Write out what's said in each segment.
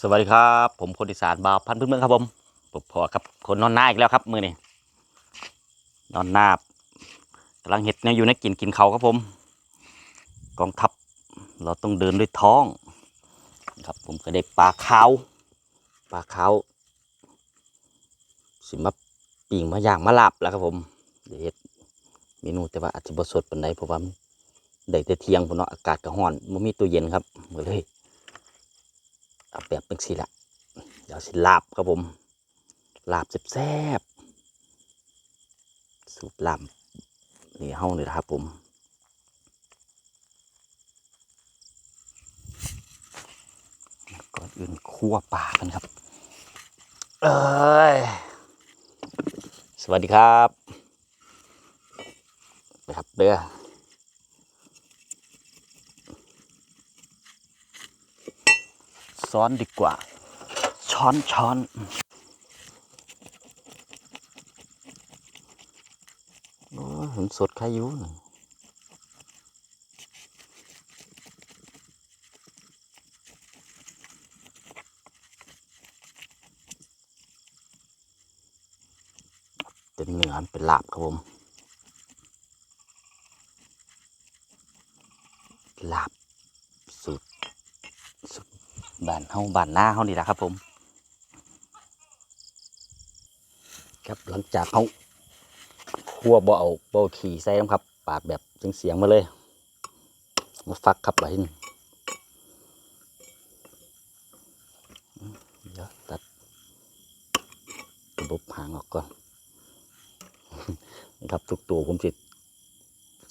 สวัสดีครับ ผมคนอีสานบาวพันพื้นเมืองครับผมผมพอกับคนนอนหน้าอีกแล้วครับมือนี่นอนหน้ากำลังเห็ดเนี่ยอยู่ในกินกินเขาครับผม กองทัพเราต้องเดินด้วยท้อง ครับผมก็ได้ปลาขาวปลาขาวสิมาปิ่งมาย่างมาลาบแล้วครับผมเดี๋ยวเฮ็ดเมนูแต่ว่าอาจจะบสดปานใดเพราะว่าได้แต่เที่ยงพุ่นเนาะอากาศก็ร้อนมันมีตู้เย็นครับก็เลย เอาแบบเป็นสีละเดี๋ยวสิลาบครับผมลาบแซ่บๆสูตรลาบนี่ห้องเลยนะครับผมก่อนอื่นคั่วปลากันครับเอ้ยสวัสดีครับนะครับเด้อ ซ้อนดีกว่า ช้อนช้อนโอ้ยผมสดใครอยู่นี่เป็นเนื้อเป็นลาบครับผม ลาบสูตร บ้าน เฮาบ้านหน้าเฮานี่แหละครับผม ครับหลังจากเขาคั่วบ่เอาบ่เอาขี่ใส่น้ำครับ ปาดแบบเสียงเสียงๆมาเลยมาฟักครับไหลนเดี๋ยวตัดระบบหางออกก่อนครับทุกตัวผมสิ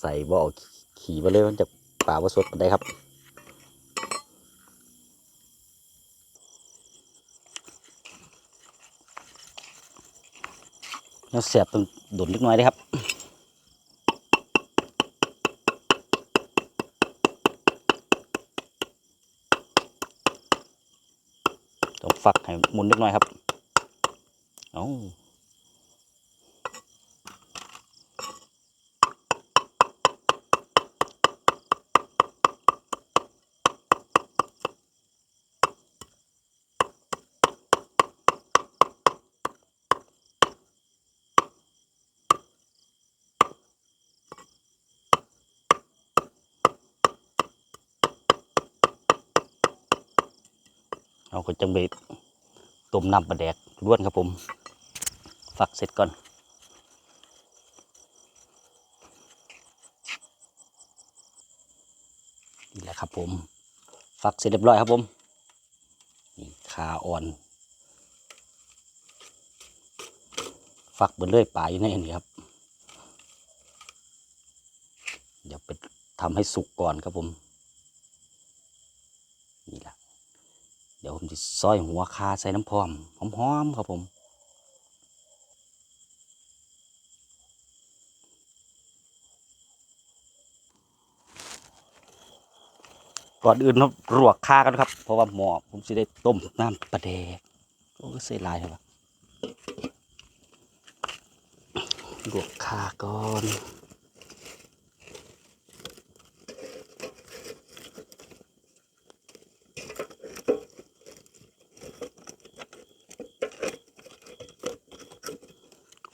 ใส่บ่เอาขี่มาเลยมันจะป่าว่าสดปานใดครับ เราเสียบตรงดุนเล็กน้อยเลยครับต้องฝักให้มุนเล็กน้อยครับ เอา เอาก็จังไปต้มน้ำปลาแดกล้วนครับผม ฝักเสร็จก่อนนี่แหละครับผมฝักเสร็จเรียบร้อยครับผมนี่ขาอ่อน ฝักเบนเลื่อยปลายอยู่ในนี้ครับ เดี๋ยวไปทำให้สุกก่อนครับผม นี่แหละ เดี๋ยวผมจะซอยหัวคาใส่น้ำพร้อมหอมๆครับผมก่อนอื่นเราลวกคากันครับ เพราะว่าหม้อผมจะได้ต้มน้ำปลาแดกโอ้เสียลายครับลวกคาก่อน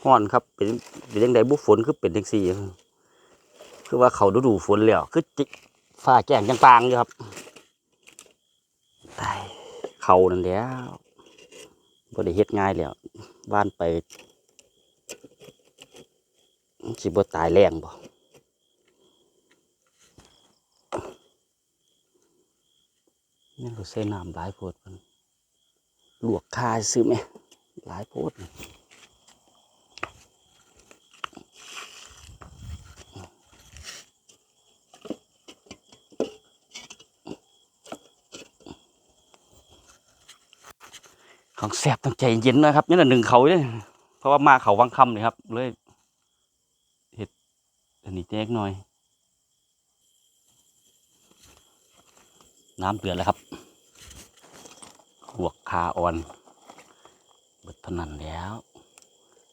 ห้อนครับ เป็นเป็นยังไงบุฝนคือเป็นจังซี่คือว่าเขาดูดูฝนแล้วคือจิฟ้าแจ้งจังปางอยู่ครับตายเขานั่นแล้วบ่ได้เฮ็ดง่ายแล้วบ้านไปสิบ่ตายแรงบ่แม่นก็ใส่น้ำหลายโพดมันลวกคาซื้อไหมหลายโพด ของแสบต้องใจเย็นนะครับนี่แหละหนึ่งเขาเลยเพราะว่ามาเขาวังคำเลยครับ เลยเห็ดอันนี้เจ๊กหน่อย น้ำเดือดแล้วครับหวกคาอ่อนเบิดเท่านั้นแล้ว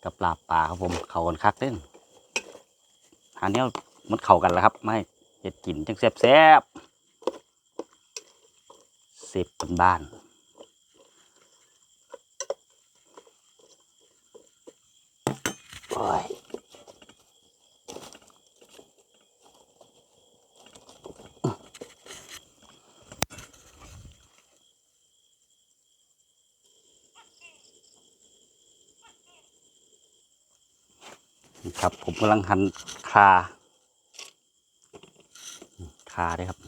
กับปลาปลาครับผมเขากันคักเล่นหาเนี้ยมันเข้ากันแล้วครับ ไม่เห็ดกินจังแซบแซบเสพเป็นบ้าน นี่ครับ ผมกำลังหั่นคาคาด้วยครับ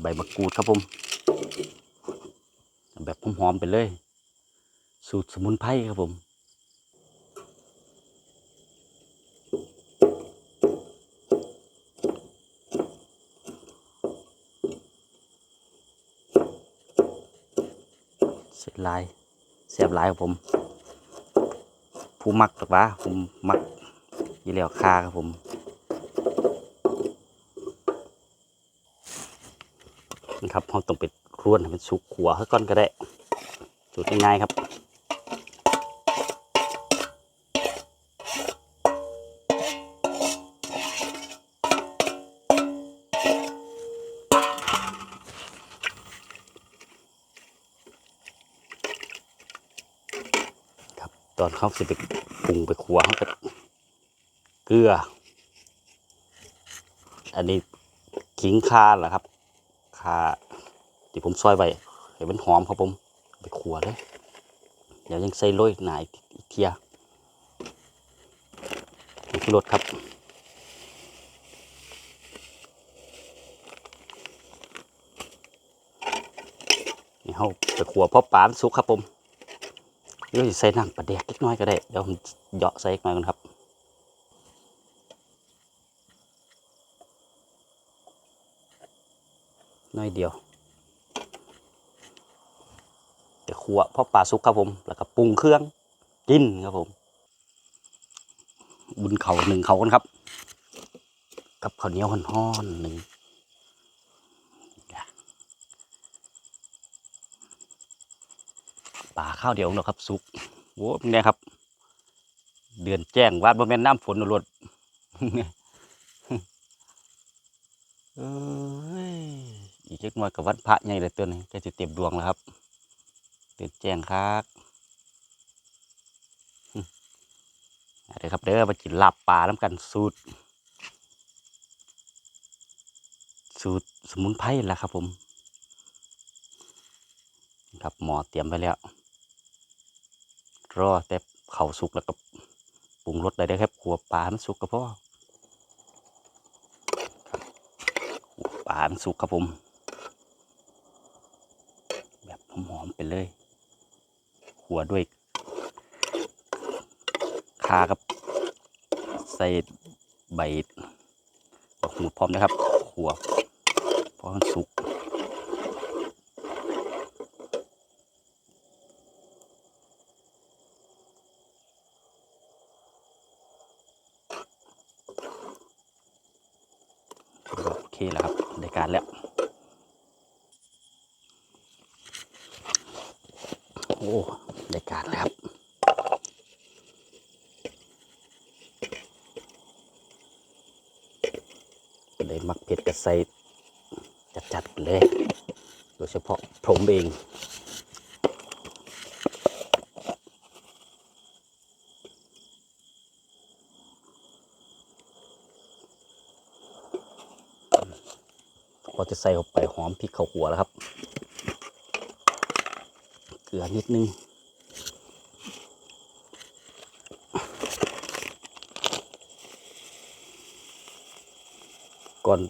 ใบมะกรูดครับผม แบบหอมๆไปเลย สูตรสมุนไพรครับผมเสียลายเสียบลายครับผม ผู้มักหรือกวะผมมัก ยี่เหลียวคาครับผมนี่ครับเราต้องไปครวนให้มันสุกขัวให้ก่อนก็ได้สูตรง่ายๆครับครับตอนเขาสิไปปรุงไปขัวเขาก็ เกลือ อันนี้ขิงคาเหรอครับคาที่ผมซอยไว้ให้มันหอมครับผม ไปขัวเลยเดี๋ยวยังใส่โรยหนาอีกอีกเทียนี่คือรสครับนี่เขาไปขัวเพราะปานสุกครับผมเดี๋ยวใส่น้ำปลาแดกเล็กน้อยก็ได้ เดี๋ยวผมเหยาะใส่อีกหน่อยก่อนครับ น้อยเดียวเดี๋ยวขัวเพราะปลาสุกครับผม แล้วก็ปรุงเครื่องกินครับผม บุญเขาหนึ่งเขากันครับ กับข้าวเหนียวห่อนๆหนึ่งปลาข้าวเดียวเนาะครับสุกโว้เป็นไงครับ เดือนแจ้งวาดบ่แม่นน้ำฝนรดเอ้ย อีกเล็กน้อยกับวัดพระใหญ่เลยตัวนี้แกจะเต็มดวงแล้วครับเดือนแจ้งครับเดี๋ยวครับเด้อมากินลาบปลาน้ำกันสูตร สูตรสมุนไพรแหละครับผม ครับหมอเตรียมไว้แล้ว รอแต่เข่าสุกแล้วก็ปรุงรสได้เลยครับขัวปลามันสุกก็พอครับขัวปลามันสุกครับผม แบบหอ มไปเลยขัวด้วยคากับ ใส่ใบดอกหูพร้อมนะครับขัวเพราะมันสุก ถือว่าโอเคแล้วครับได้การแล้ว โอ้ได้การแล้วครับ ได้มักเผ็ดกระใสจัดๆเลย โดยเฉพาะผมเองพอจะใส่เข้าไปหอมพริกข้าวหัวแล้วครับ เกลือนิดนึง ก่อน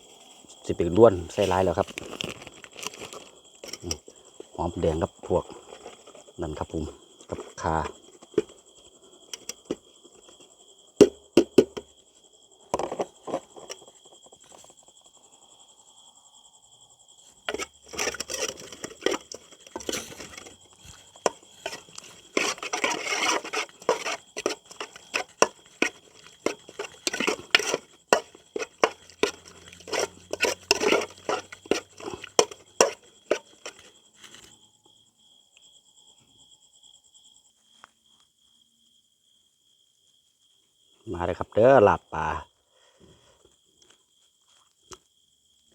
สิเป็นล้วนใส่ลายแล้วครับหอมแดงครับพวกนั่นครับผมกับคา มา เลยครับเด้อลาบปลา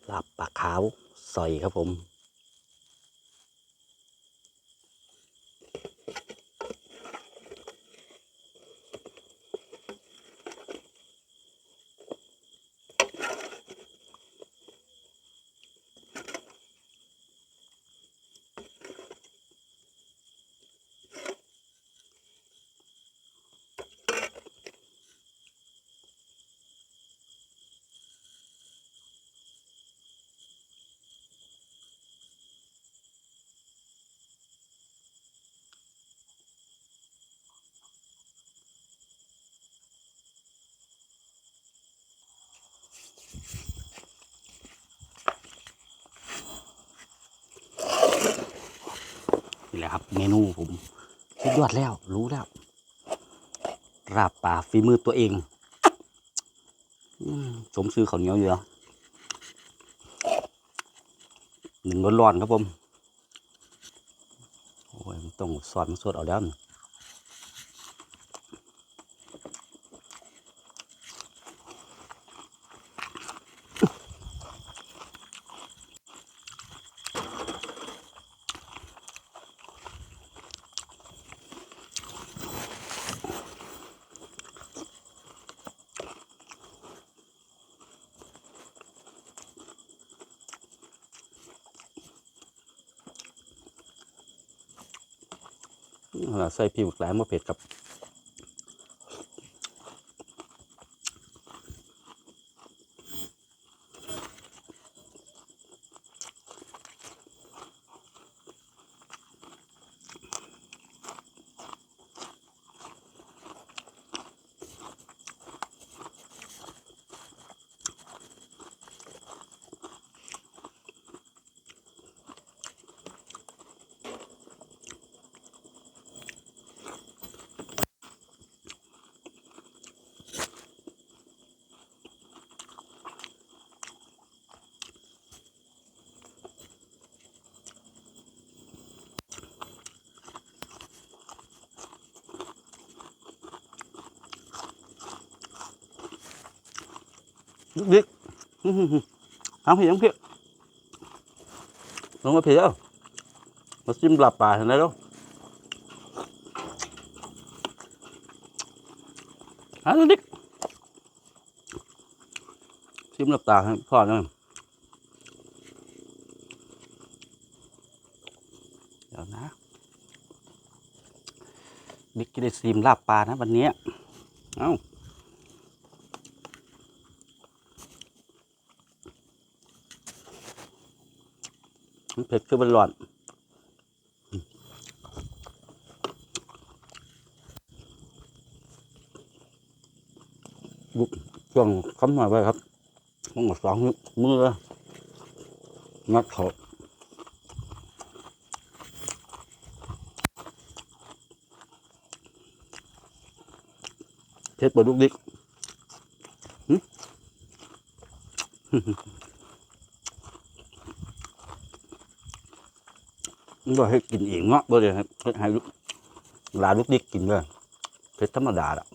ลาบปลาขาวใส่ครับผม นี่แหละครับ เมนูผมสุดยอดแล้วรู้แล้วราบป่าฝีมือตัวเองสมซื้อข้าวเหนียวอยู่แล้วหนึ่งร้อนๆครับผม โอ้ยต้องสอนมันสดเอาแล้วนี่ข ใส่พริกหลายมะเผ็ดครับ ดิ๊กอื้อหือหือเพียงเพียงลงมาเพียงมาจิ้มปลาป่าเห็นไหมลูกเอาดิ๊กจิ้มปลาป่าให้พ่อหน่อยเดี๋ยวนะบิ๊กจะได้ซีมลาบปลานะวันนี้ เอ้า เผ็ดคือมันร้อนบุกช่วงคำหน่อยไว้ครับต้องสองมืองัดเขาเผ็ดปลาดุกดิก มันก็ให้กินเองเนาะบ่ได้ให้ให้ลูกหลานลูกดิกกินเลยเผ็ดธรรมดาละ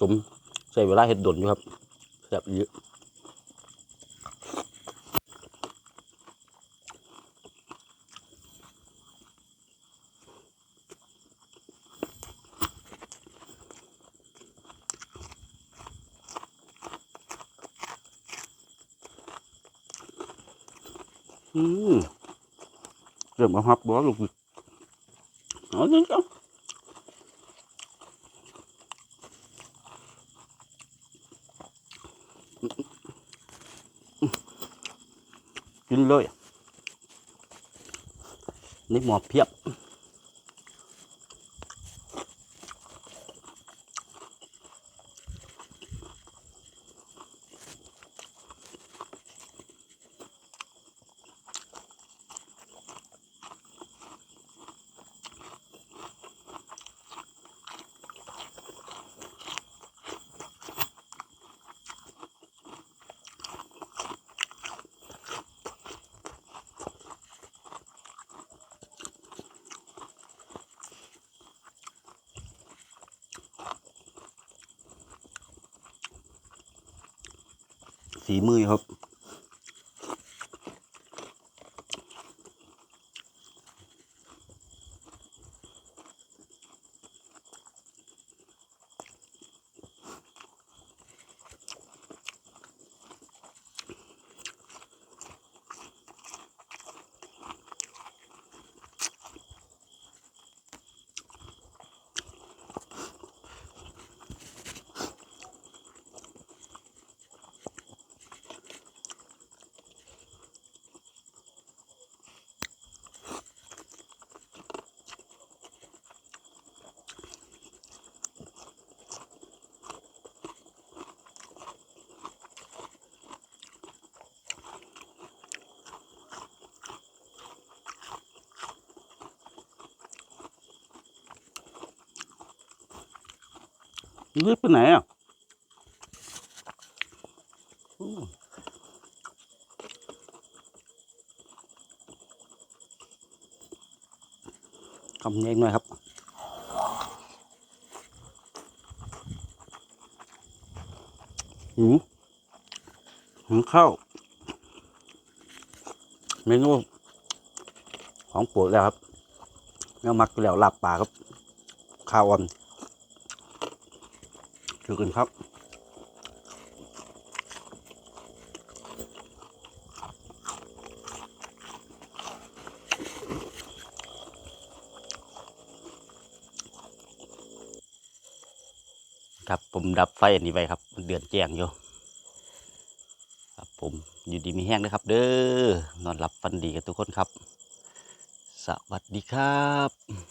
สมใช้เวลาเห็ดดนอยู่ครับแซ่บเยอะอืมเริ่มเอาฮับบอลูกดิเอาดิเอ กินเลย นี่หมอเพียบ สีมือครับ รีบไปไหนอะอืมคำเย็นหน่อยครับหืมหืมข้าวเมนูของโปรดแล้วครับแนวมักแล้วลาบปลาครับ ข้าวอ่อน คือกันครับครับผมดับไฟอันนี้ไว้ครับมันเดือนแจ้งอยู่ครับผมอยู่ดีมีแห้งนะครับ เด้อนอนหลับฝันดีกันทุกคนครับ สวัสดีครับ